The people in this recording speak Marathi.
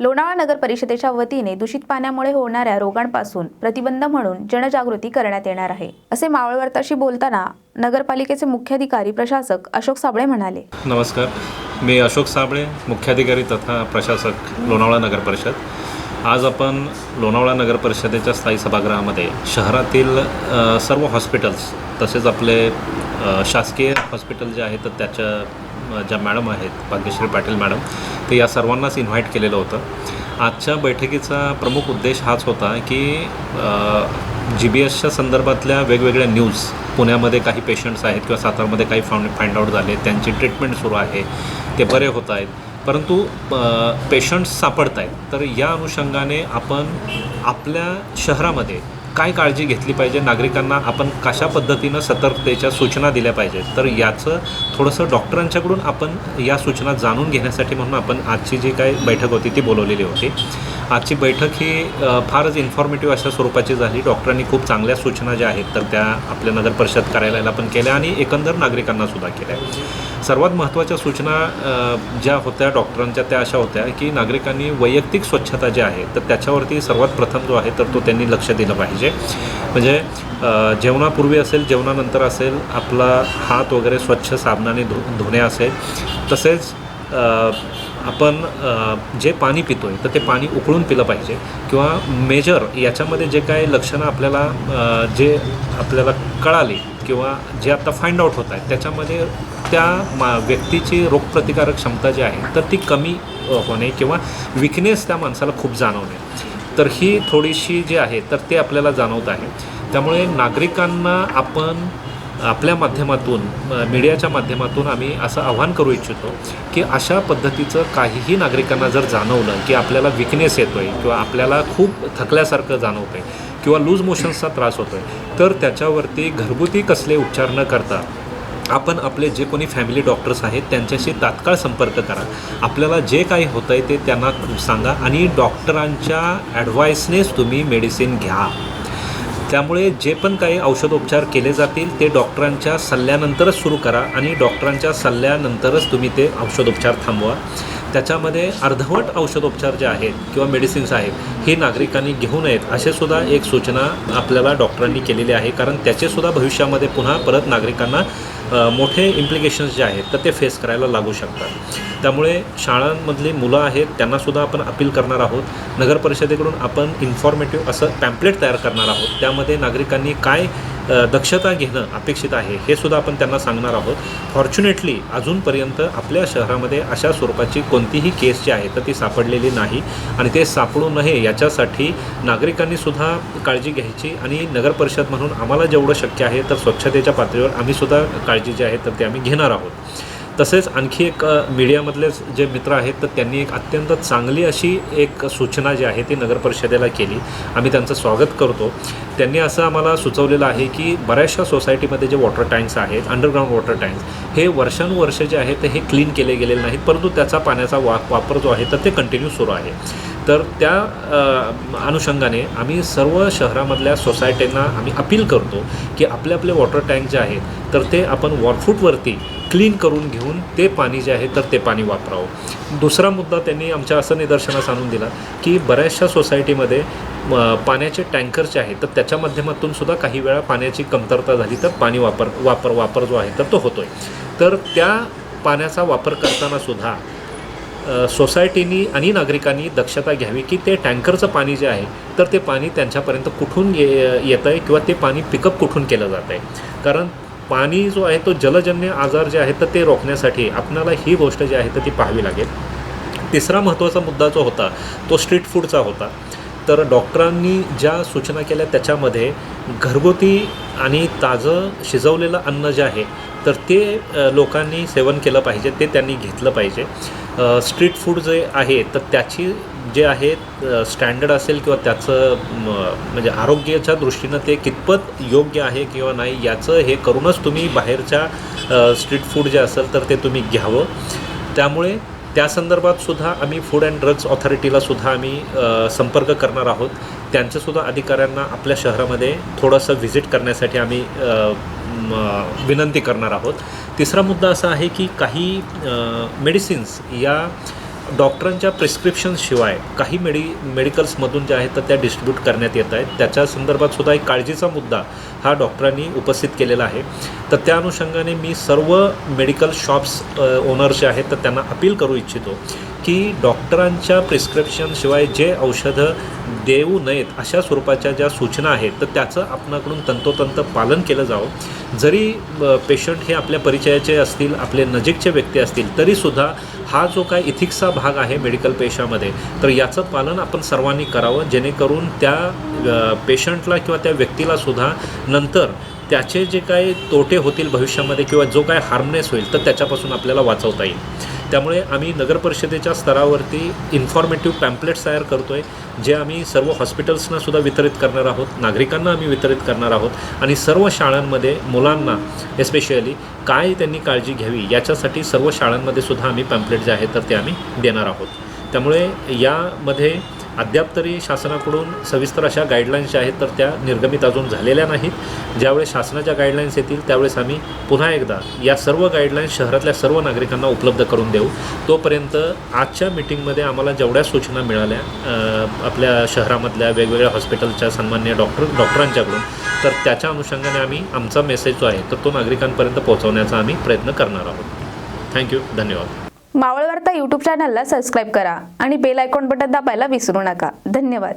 लोणावळा नगर परिषदेच्या वतीने दूषित पाण्यामुळे होणाऱ्या रोगांपासून प्रतिबंध म्हणून जनजागृती करण्यात येणार आहे असे मावळवर्ताशी बोलताना नगरपालिकेचे मुख्याधिकारी प्रशासक अशोक साबळे म्हणाले. नमस्कार. मी अशोक साबळे मुख्याधिकारी तथा प्रशासक लोणावळा नगर परिषद. आज आपण लोणावळा नगर परिषदेच्या स्थायी सभागृहामध्ये शहरातील सर्व हॉस्पिटल्स तसेच आपले शासकीय हॉस्पिटल जे आहेत तर त्याच्या ज्या मॅडम आहेत भाग्यश्री पाटील मॅडम ते या सर्वांनाच इन्व्हाइट केलेलं होतं. आजच्या बैठकीचा प्रमुख उद्देश हाच होता की जी बी एसच्या संदर्भातल्या वेगवेगळ्या न्यूज पुण्यामध्ये काही पेशंट्स आहेत किंवा सातारमध्ये काही फाउंड फाइंड आउट झाले त्यांची ट्रीटमेंट सुरू आहे ते बरे होत आहेत. परंतु पेशंट्स सापडत आहेत तर या अनुषंगाने आपण आपल्या शहरामध्ये काय काळजी घेतली पाहिजे? नागरिकांना आपण कशा पद्धतीनं सतर्कतेच्या सूचना दिल्या पाहिजेत? तर याचं थोडंसं डॉक्टरांच्याकडून आपण या सूचना जाणून घेण्यासाठी म्हणून आपण आजची जी काय बैठक होती ती बोलवलेली होती. आजची बैठक ही फारच इन्फॉर्मेटिव्ह अशा स्वरूपाची झाली. डॉक्टरांनी खूप चांगल्या सूचना ज्या आहेत तर त्या आपल्या नगर परिषद कार्यालयाला पण केल्या आणि एकंदर नागरिकांना सुद्धा केल्या. सर्वात महत्त्वाच्या सूचना ज्या होत्या डॉक्टरांच्या त्या अशा होत्या की नागरिकांनी वैयक्तिक स्वच्छता जी आहे तर त्याच्यावरती सर्वात प्रथम जो आहे तर तो त्यांनी लक्ष दिलं पाहिजे. म्हणजे जेवणापूर्वी असेल जेवणानंतर असेल आपला हात वगैरे स्वच्छ साबणाने धु धुणे असेल तसेच आपण जे पाणी पितो आहे तर ते पाणी उकळून पिलं पाहिजे किंवा मेजर याच्यामध्ये जे काही लक्षणं आपल्याला जे आपल्याला कळाली किंवा जे आता फाइंड आउट होत आहेत त्याच्यामध्ये त्या मा व्यक्तीची रोगप्रतिकारक क्षमता जी आहे तर ती कमी होणे किंवा विकनेस त्या माणसाला खूप जाणवणे. तर ही थोडीशी जी आहे तर ते आपल्याला जाणवत आहे. त्यामुळे नागरिकांना आपण आपल्या माध्यमातून मीडियाच्या माध्यमातून आम्ही असं आव्हान करू इच्छितो की अशा पद्धतीचं काहीही नागरिकांना जर जाणवलं की आपल्याला विकनेस येतो आहे किंवा आपल्याला खूप थकल्यासारखं जाणवतं आहे किंवा लूज मोशन्सचा त्रास होतो आहे तर त्याच्यावरती घरगुती कसले उपचार न करता आपण आपले जे कोणी फॅमिली डॉक्टर्स आहेत त्यांच्याशी तात्काळ संपर्क करा. आपल्याला जे काही होतं आहे ते त्यांना सांगा आणि डॉक्टरांच्या ॲडवाईसनेच तुम्ही मेडिसिन घ्या. त्यामुळे जे पण काही औषधोपचार केले जातील ते डॉक्टरांच्या सल्ल्यानंतरच सुरू करा आणि डॉक्टरांच्या सल्ल्यानंतरच तुम्ही ते औषधोपचार थांबवा. त्याच्यामध्ये अर्धवट औषधोपचार जे आहेत किंवा मेडिसिन्स आहेत हे नागरिकांनी घेऊ नयेत असे सुद्धा एक सूचना आपल्याला डॉक्टरांनी केलेली आहे. कारण त्याचे सुद्धा भविष्यामध्ये पुन्हा परत नागरिकांना मोठे इम्प्लिकेशन्स जे आहेत तर ते फेस करायला लागू शकतात. त्यामुळे शाळांमधली मुलं आहेत त्यांनासुद्धा आपण अपील करणार आहोत. नगर परिषदेकडून आपण इन्फॉर्मेटिव्ह असं पॅम्पलेट तयार करणार आहोत. त्यामध्ये नागरिकांनी काय दक्षता घेणं अपेक्षित आहे हे सुद्धा आपण त्यांना सांगणार आहोत. फॉर्च्युनेटली अजूनपर्यंत आपल्या शहरामध्ये अशा स्वरूपाची कोणतीही केस जी आहे तर ती सापडलेली नाही. आणि ते सापडू नये याच्यासाठी नागरिकांनी सुद्धा काळजी घ्यायची आणि नगर परिषद म्हणून आम्हाला जेवढं शक्य आहे तर स्वच्छतेच्या पातळीवर आम्ही सुद्धा काळजी जी आहे तर ते आम्ही घेणार आहोत. तसेच आणखी एक मीडियामधलेच जे मित्र आहेत तर त्यांनी एक अत्यंत चांगली अशी एक सूचना जी आहे ती नगर परिषदेला केली. आम्ही त्यांचं स्वागत करतो. त्यांनी असं आम्हाला सुचवलेलं आहे की बऱ्याचशा सोसायटीमध्ये जे वॉटर टँक्स आहेत अंडरग्राऊंड वॉटर टँक्स हे वर्षानुवर्ष जे आहेत ते हे क्लीन केले गेलेले नाहीत परंतु त्याचा पाण्याचा वा वापर जो आहे तर ते कंटिन्यू सुरू आहे. तर त्या अनुषंगाने आम्ही सर्व शहरामधल्या सोसायटींना आम्ही अपील करतो की आपले आपले वॉटर टँक जे आहेत तर ते आपण वॉरफूटवरती क्लीन करून घेऊन ते पाणी जे आहे तर ते पाणी वापरावं. दुसरा मुद्दा त्यांनी आमच्या असं निदर्शनास आणून दिला की बऱ्याचशा सोसायटीमध्ये पाण्याचे टँकर जे आहेत तर त्याच्या माध्यमातून सुद्धा काही वेळा पाण्याची कमतरता झाली तर पाणी वापर वापर वापर जो आहे तर तो होतो आहे तर त्या पाण्याचा वापर करताना सुद्धा सोसायटीनी आणि नागरिकांनी दक्षता घ्यावी की ते टँकरचं पाणी जे आहे तर ते पाणी त्यांच्यापर्यंत कुठून ये येतं आहे किंवा ते पाणी पिकअप कुठून केलं जात आहे कारण पाणी जो आहे तो जलजन्य आजार जे आहेत तर ते रोखण्यासाठी आपणाला ही गोष्ट जी आहे तर ती पाहावी लागेल. तिसरा महत्त्वाचा मुद्दा जो होता तो स्ट्रीट फूडचा होता. तर डॉक्टरांनी ज्या सूचना केल्या त्याच्यामध्ये घरगुती आणि ताजं शिजवलेलं अन्न जे आहे तर ते लोकांनी सेवन केलं पाहिजे ते त्यांनी घेतलं पाहिजे. स्ट्रीट फूड जे आहे तर त्याची जे आहे स्टँडर्ड असेल किंवा त्याचं म्हणजे आरोग्याच्या दृष्टीनं ते कितपत योग्य आहे किंवा नाही याचं हे करूनच तुम्ही बाहेरच्या स्ट्रीट फूड जे असेल तर ते तुम्ही घ्यावं. त्यामुळे त्या संदर्भात सुद्धा आम्ही फूड अँड ड्रग्ज ऑथॉरिटीला सुद्धा आम्ही संपर्क करणार आहोत. त्यांच्यासुद्धा अधिकाऱ्यांना आपल्या शहरामध्ये थोडंसं व्हिजिट करण्यासाठी आम्ही विनंती करणार आहोत. तिसरा मुद्दा असा आहे की काही मेडिसिन्स या डॉक्टरांच्या प्रिस्क्रिप्शनशिवाय काही मेडि मेडिकल्समधून ज्या आहेत तर त्या डिस्ट्रीब्यूट करण्यात येत आहेत. त्याच्या संदर्भात सुद्धा एक काळजीचा मुद्दा हा डॉक्टरांनी उपस्थित केलेला आहे. तर त्या अनुषंगाने मी सर्व मेडिकल शॉप्स ओनर्स जे आहेत तर त्यांना अपील करू इच्छितो की डॉक्टरांच्या प्रिस्क्रिप्शनशिवाय जे औषधं देऊ नयेत अशा स्वरूपाच्या ज्या सूचना आहेत तर त्याचं आपणाकडून तंतोतंत पालन केलं जावं. जरी पेशंट हे आपल्या परिचयाचे असतील आपले नजीकचे व्यक्ती असतील तरीसुद्धा हा जो काय इथिक्सचा भाग आहे मेडिकल पेशामध्ये तर याचं पालन आपण सर्वांनी करावं जेणेकरून त्या पेशंटला किंवा त्या व्यक्तीला सुद्धा नंतर त्याचे जे काही तोटे होतील भविष्यामध्ये किंवा जो काय हार्मनेस होईल तर त्याच्यापासून आपल्याला वाचवता येईल. त्यामुळे आम्ही नगर परिषदेच्या स्तरावरती इन्फॉर्मेटिव्ह पॅम्पलेट्स तयार करतो आहे जे आम्ही सर्व हॉस्पिटल्सनासुद्धा वितरित करणार आहोत नागरिकांना आम्ही वितरित करणार आहोत आणि सर्व शाळांमध्ये मुलांना एस्पेशली काय त्यांनी काळजी घ्यावी याच्यासाठी सर्व शाळांमध्ये सुद्धा आम्ही पॅम्पलेट जे आहेत तर ते आम्ही देणार आहोत. त्यामुळे यामध्ये अद्याप तरी शासनाकडून सविस्तर अशा गाईडलाईन्स ज्या आहेत तर त्या निर्गमित अजून झालेल्या नाहीत. ज्यावेळेस शासनाच्या गाईडलाईन्स येतील त्यावेळेस आम्ही पुन्हा एकदा या सर्व गाईडलाईन्स शहरातल्या सर्व नागरिकांना उपलब्ध करून देऊ. तोपर्यंत आजच्या मिटिंगमध्ये आम्हाला जेवढ्या सूचना मिळाल्या आपल्या शहरामधल्या वेगवेगळ्या हॉस्पिटलच्या सन्मान्य डॉक्टर डॉक्टरांच्याकडून तर त्याच्या अनुषंगाने आम्ही आमचा मेसेज जो आहे तर तो नागरिकांपर्यंत पोहोचवण्याचा आम्ही प्रयत्न करणार आहोत. थँक्यू धन्यवाद. मावळवार्ता यूट्यूब चॅनलला सबस्क्राईब करा आणि बेल आयकॉन बटन दाबायला विसरू नका. धन्यवाद.